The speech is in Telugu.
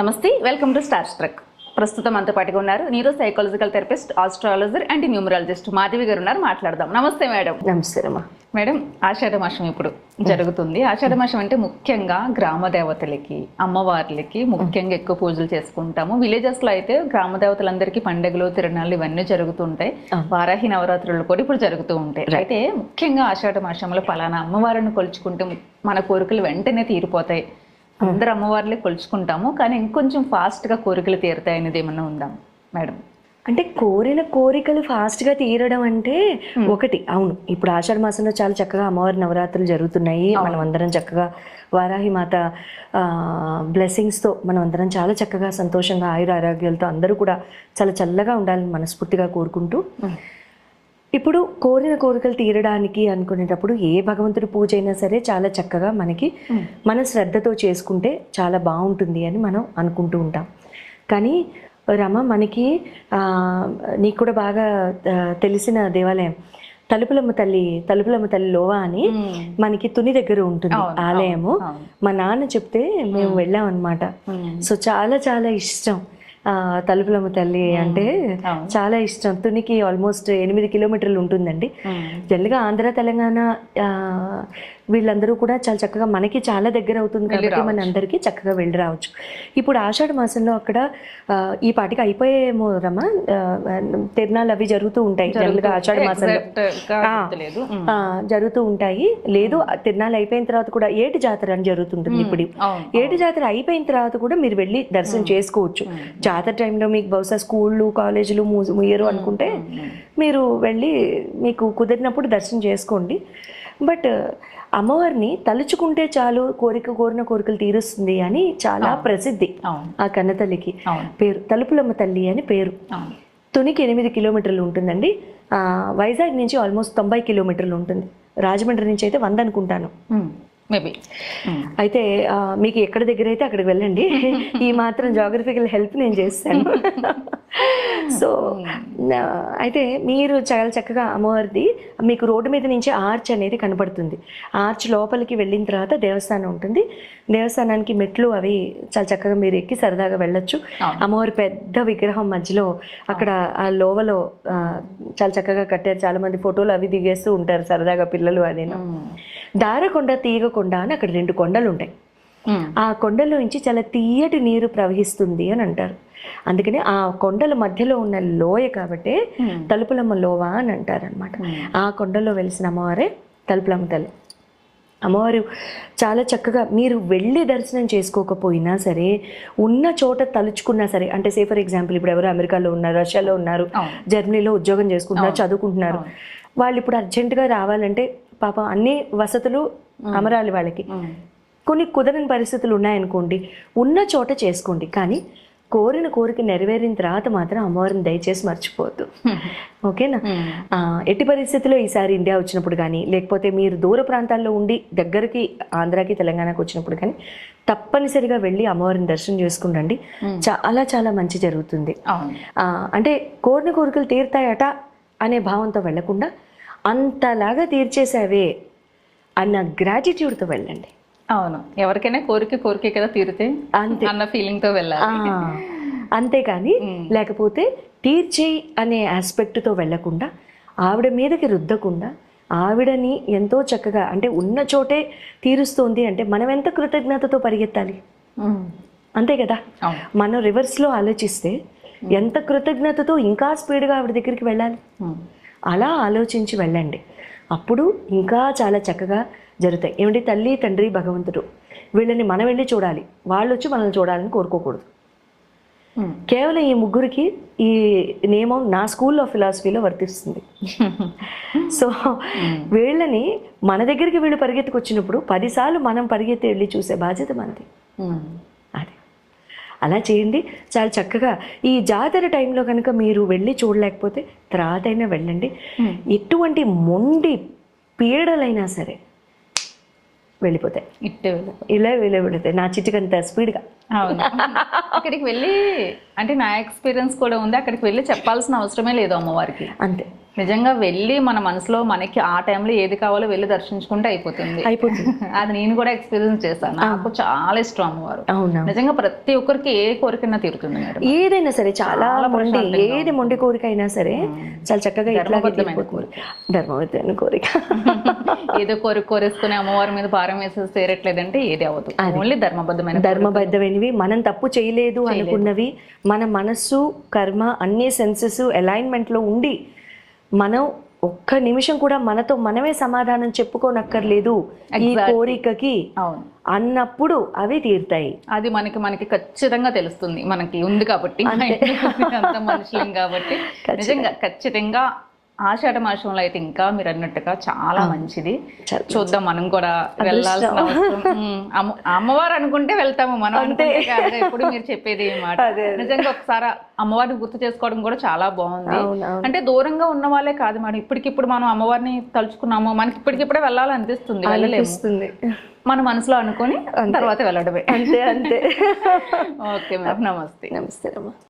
నమస్తే వెల్కమ్ టు స్టార్ స్ట్రక్. ప్రస్తుతం అంత పాటుగా ఉన్నారు neuro psychological therapist astrologer and numerologist Madhavi garu ఉన్నారు మాట్లాడదాం. నమస్తే మేడం. నమస్తే మేడం ఆషాఢ మాసం ఇప్పుడు జరుగుతుంది. ఆషాఢ మాసం అంటే ముఖ్యంగా గ్రామ దేవతలకి అమ్మవార్లకి ముఖ్యంగా ఎక్కువ పూజలు చేసుకుంటాము. విలేజెస్లో అయితే గ్రామ దేవతలందరికీ పండుగలు తిరణాలు ఇవన్నీ జరుగుతుంటాయి. వారాహి నవరాత్రులు కూడా ఇప్పుడు జరుగుతూ ఉంటాయి. అయితే ముఖ్యంగా ఆషాఢ మాసంలో పలానా అమ్మవారిని కొలుచుకుంటే మన కోరికలు వెంటనే తీరిపోతాయి. అందరు అమ్మవార్లే కొలుచుకుంటాము కానీ ఇంకొంచెం ఫాస్ట్గా కోరికలు తీరుతాయి అనేది ఏమన్నా ఉందా మేడం? అంటే కోరిన కోరికలు ఫాస్ట్గా తీరడం అంటే ఒకటి అవును. ఇప్పుడు ఆషాఢ మాసంలో చాలా చక్కగా అమ్మవారి నవరాత్రులు జరుగుతున్నాయి. మనం అందరం చక్కగా వారాహి మాత బ్లెస్సింగ్స్తో మనం అందరం చాలా చక్కగా సంతోషంగా ఆయుర ఆరోగ్యాలతో అందరూ కూడా చాలా చల్లగా ఉండాలని మనస్ఫూర్తిగా కోరుకుంటూ ఇప్పుడు కోరిన కోరికలు తీరడానికి అనుకునేటప్పుడు ఏ భగవంతుడి పూజ అయినా సరే చాలా చక్కగా మనకి మన శ్రద్ధతో చేసుకుంటే చాలా బాగుంటుంది అని మనం అనుకుంటూ ఉంటాం. కానీ రమ మనకి నీకు కూడా బాగా తెలిసిన దేవాలయం తలుపులమ్మ తల్లి తలుపులమ్మ తల్లి లోవా అని మనకి తుని దగ్గర ఉంటుంది ఆలయము. మా నాన్న చెప్తే మేము వెళ్ళాం అనమాట సో చాలా చాలా ఇష్టం. తలుపులమ్మ తల్లి అంటే చాలా ఇష్టం. తునికి ఆల్మోస్ట్ ఎనిమిది కిలోమీటర్లు ఉంటుందండి. జనరల్గా ఆంధ్ర తెలంగాణ వీళ్ళందరూ కూడా చాలా చక్కగా మనకి చాలా దగ్గర అవుతుంది కాబట్టి మన అందరికీ చక్కగా వెళ్ళి రావచ్చు. ఇప్పుడు ఆషాఢ మాసంలో అక్కడ ఈ పాటికి అయిపోయేమో రమ్మా తిరణాలు అవి జరుగుతూ ఉంటాయి. జనరల్గా ఆషాఢ మాసంలో. జరుగుతూ ఉంటాయి. లేదు తిరణాలు అయిపోయిన తర్వాత కూడా ఏటి జాతర అని జరుగుతుంటుంది ఇప్పుడు. ఏటి జాతర అయిపోయిన తర్వాత కూడా మీరు వెళ్ళి దర్శనం చేసుకోవచ్చు. జాతర టైంలో మీకు బహుశా స్కూళ్ళు కాలేజీలు ముయ్యరు అనుకుంటే మీరు వెళ్ళి మీకు కుదిరినప్పుడు దర్శనం చేసుకోండి. బట్ అమ్మవారిని తలుచుకుంటే చాలు కోరిక కోరిన కోరికలు తీరుస్తుంది అని చాలా ప్రసిద్ధి ఆ కన్నతల్లికి. పేరు తలుపులమ్మ తల్లి అని పేరు. తునికి ఎనిమిది కిలోమీటర్లు ఉంటుందండి. వైజాగ్ నుంచి ఆల్మోస్ట్ తొంభై కిలోమీటర్లు ఉంటుంది. రాజమండ్రి నుంచి అయితే వంద అనుకుంటాను. మేబీ. అయితే ఆ, మీకు ఎక్కడ దగ్గర అయితే అక్కడికి వెళ్ళండి. ఈ మాత్రం జాగ్రఫికల్ హెల్ప్ నేను చేస్తాను. సో నా- అయితే మీరు చాలా చక్కగా అమ్మవారిది మీకు రోడ్డు మీద నుంచి ఆర్చ్ అనేది కనపడుతుంది ఆర్చ్ లోపలికి వెళ్ళిన తర్వాత దేవస్థానం ఉంటుంది. దేవస్థానానికి మెట్లు అవి చాలా చక్కగా మీరు ఎక్కి సరదాగా వెళ్ళొచ్చు. అమ్మవారి పెద్ద విగ్రహం మధ్యలో అక్కడ ఆ లోవలో చాలా చక్కగా కట్టారు. చాలా మంది ఫోటోలు అవి దిగేస్తూ ఉంటారు సరదాగా పిల్లలు అదేను. దారకొండ తీగకొండ అని అక్కడ రెండు కొండలు ఉంటాయి. ఆ కొండలో నుంచి చాలా తీయటి నీరు ప్రవహిస్తుంది అని అంటారు. అందుకని ఆ కొండల మధ్యలో ఉన్న లోయ కాబట్టి తలుపులమ్మ లోవ అని అంటారు అనమాట ఆ కొండలో వెలిసిన అమ్మవారే తలుపులమ్మ తల్లి. అమ్మవారు చాలా చక్కగా మీరు వెళ్ళి దర్శనం చేసుకోకపోయినా సరే ఉన్న చోట తలుచుకున్నా సరే అంటే సే ఫర్ ఎగ్జాంపుల్ ఇప్పుడు ఎవరు అమెరికాలో ఉన్నారు రష్యాలో ఉన్నారు జర్మనీలో ఉద్యోగం చేసుకుంటున్నారు చదువుకుంటున్నారు వాళ్ళు ఇప్పుడు అర్జెంటుగా రావాలంటే పాపం అన్ని వసతులు అమరాలి వాళ్ళకి. కొన్ని కుదరని పరిస్థితులు ఉన్నాయనుకోండి ఉన్న చోట చేసుకోండి. కానీ కోరిన కోరిక నెరవేరిన తర్వాత మాత్రం అమ్మవారిని దయచేసి మర్చిపోవద్దు. ఓకేనా? ఆ, ఎట్టి పరిస్థితుల్లో ఈసారి ఇండియా వచ్చినప్పుడు కానీ లేకపోతే మీరు దూర ప్రాంతాల్లో ఉండి దగ్గరికి ఆంధ్రాకి తెలంగాణకి వచ్చినప్పుడు కానీ తప్పనిసరిగా వెళ్ళి అమ్మవారిని దర్శనం చేసుకుండండి చాలా చాలా మంచి జరుగుతుంది. అంటే కోరిన కోరికలు తీరుతాయట అనే భావంతో వెళ్ళకుండా అంతలాగా తీర్చేసావే అన్న గ్రాటిట్యూడ్తో వెళ్ళండి. అవును. ఎవరికైనా కోరిక కోరికే కదా తీరితే అంతే. అన్న ఫీలింగ్తో వెళ్ళాలి. అంతేకాని లేకపోతే తీర్చేయి అనే ఆస్పెక్ట్తో వెళ్ళకుండా ఆవిడ మీదకి రుద్దకుండా ఆవిడని ఎంతో చక్కగా అంటే ఉన్న చోటే తీరుస్తోంది అంటే మనం ఎంత కృతజ్ఞతతో పరిగెత్తాలి. అంతే కదా? మనం రివర్స్లో ఆలోచిస్తే ఎంత కృతజ్ఞతతో ఇంకా స్పీడ్గా ఆవిడ దగ్గరికి వెళ్ళాలి. అలా ఆలోచించి వెళ్ళండి. అప్పుడు ఇంకా చాలా చక్కగా జరుగుతాయి. ఏమిటి తల్లి తండ్రి భగవంతుడు వీళ్ళని మనం వెళ్ళి చూడాలి. వాళ్ళు వచ్చి మనల్ని చూడాలని కోరుకోకూడదు. కేవలం ఈ ముగ్గురికి ఈ నియమం నా స్కూల్లో ఫిలాసఫీలో వర్తిస్తుంది. సో వీళ్ళని మన దగ్గరికి వీళ్ళు పరిగెత్తుకొచ్చినప్పుడు పదిసార్లు మనం పరిగెత్తి వెళ్ళి చూసే బాధ్యత మనది. అది. అలా చేయండి. చాలా చక్కగా ఈ జాతర టైంలో కనుక మీరు వెళ్ళి చూడలేకపోతే తర్వాత అయినా వెళ్ళండి. ఎటువంటి మొండి పీడలైనా సరే వెళ్ళిపోతాయి. ఇట్టే ఇలా వెళ్ళి వెళిపోతాయి నా చిటికంత స్పీడ్గా. అవును. అక్కడికి వెళ్ళి అంటే నా ఎక్స్పీరియన్స్ కూడా ఉంది. అక్కడికి వెళ్ళి చెప్పాల్సిన అవసరమే లేదు అమ్మవారికి. అంతే. నిజంగా వెళ్ళి మన మనసులో మనకి ఆ టైంలో ఏది కావాలో వెళ్ళి దర్శించుకుంటే అయిపోతుంది. అయిపోతుంది. అది నేను కూడా ఎక్స్పీరియన్స్ చేశాను. నాకు చాలా ఇష్టం అమ్మవారు. నిజంగా ప్రతి ఒక్కరికి ఏ కోరికైనా తీరుతుంది మేడం. ఏదైనా సరే చాలా మొండి ఏది మొండి కోరిక అయినా సరే చాలా చక్కగా ధర్మబద్ధమైన కోరిక. కోరిక. ఏదో కోరిక కోరేసుకుని అమ్మవారి మీద భారం వేసేసి తీరట్లేదంటే ఏది అవ్వదు. ఓన్లీ ధర్మబద్ధమైన ధర్మబద్ధమైనవి మనం తప్పు చేయలేదు అనుకున్నవి మన మనస్సు కర్మ అన్ని సెన్సెస్ అలైన్మెంట్లో ఉండి మనం ఒక్క నిమిషం కూడా మనతో మనమే సమాధానం చెప్పుకోనక్కర్లేదు ఈ కోరికకి అవును. అన్నప్పుడు అవి తీరుతాయి. అది మనకి మనకి ఖచ్చితంగా తెలుస్తుంది. మనకి ఉంది కాబట్టి మనుషులం కాబట్టి. నిజంగా ఖచ్చితంగా ఆషాఢ మాసంలో అయితే ఇంకా మీరు అన్నట్టుగా చాలా మంచిది. చూద్దాం మనం కూడా వెళ్ళాల్సిన అమ్మవారు అనుకుంటే వెళ్తాము మనం అనుకుంటే కాదు ఎప్పుడు మీరు చెప్పేది మాట. నిజంగా ఒకసారి అమ్మవారిని గుర్తు చేసుకోవడం కూడా చాలా బాగుంది. అంటే దూరంగా ఉన్న వాళ్ళే కాదు మేడం ఇప్పటికిప్పుడు మనం అమ్మవారిని తలుచుకున్నాము మనకి ఇప్పటికిప్పుడే వెళ్ళాలనిపిస్తుంది వెళ్ళలేము. అనిపిస్తుంది. మన మనసులో అనుకొని తర్వాత వెళ్ళడమే. అంతే అంతే. ఓకే మేడం నమస్తే. నమస్తే అమ్మా